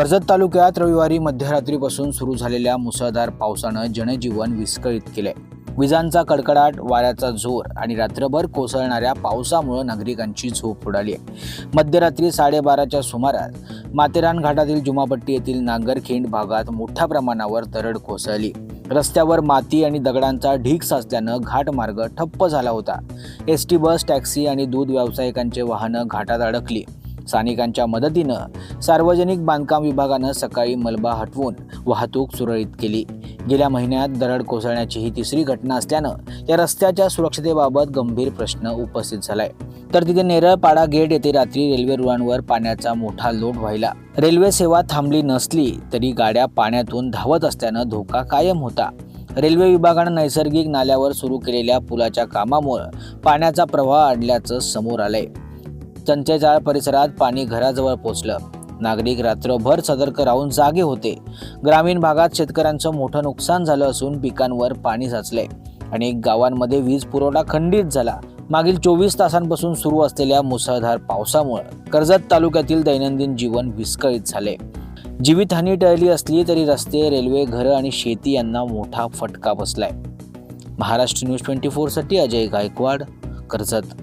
कर्जत तालुक्यात रविवारी मध्यरात्रीपासून सुरू झालेल्या मुसळधार पावसानं जनजीवन विस्कळीत केले विजांचा कडकडाट वाऱ्याचा जोर आणि रात्रभर कोसळणाऱ्या पावसामुळे नागरिकांची झोप उडाली आहे मध्यरात्री साडेबाराच्या सुमारास माथेरान घाटातील जुमापट्टी येथील नांगरखिंड भागात मोठ्या प्रमाणावर दरड कोसळली. रस्त्यावर माती आणि दगडांचा ढीग साचल्यानं घाटमार्ग ठप्प झाला होता. एस टी बस टॅक्सी आणि दूध व्यावसायिकांचे वाहनं घाटात अडकली. स्थानिकांच्या मदतीनं सार्वजनिक बांधकाम विभागानं सकाळी मलबा हटवून वाहतूक सुरळीत केली. गेल्या महिन्यात दरड कोसळण्याची ही तिसरी घटना असल्यानं या रस्त्याच्या सुरक्षतेबाबत गंभीर प्रश्न उपस्थित झालाय. तर तिथे नेरळपाडा गेट येथे रात्री रेल्वे रुळांवर पाण्याचा मोठा लोट व्हायला. रेल्वे सेवा थांबली नसली तरी गाड्या पाण्यातून धावत असल्यानं धोका कायम होता. रेल्वे विभागानं नैसर्गिक नाल्यावर सुरू केलेल्या पुलाच्या कामामुळे पाण्याचा प्रवाह अडल्याचं समोर आलंय. चंचेचाळ परिसरात पाणी घराजवळ पोचलं. नागरिक रात्रभर सतर्क राहून जागे होते. ग्रामीण भागात शेतकऱ्यांचं मोठं नुकसान झालं असून पिकांवर पाणी साचले अनेक गावांमध्ये वीज पुरवठा खंडित झाला. मागील चोवीस तासांपासून सुरू असलेल्या मुसळधार पावसामुळे कर्जत तालुक्यातील दैनंदिन जीवन विस्कळीत झाले जीवितहानी टळली असली तरी रस्ते रेल्वे घरं आणि शेती यांना मोठा फटका बसलाय. महाराष्ट्र न्यूज ट्वेंटी फोरसाठी अजय गायकवाड कर्जत.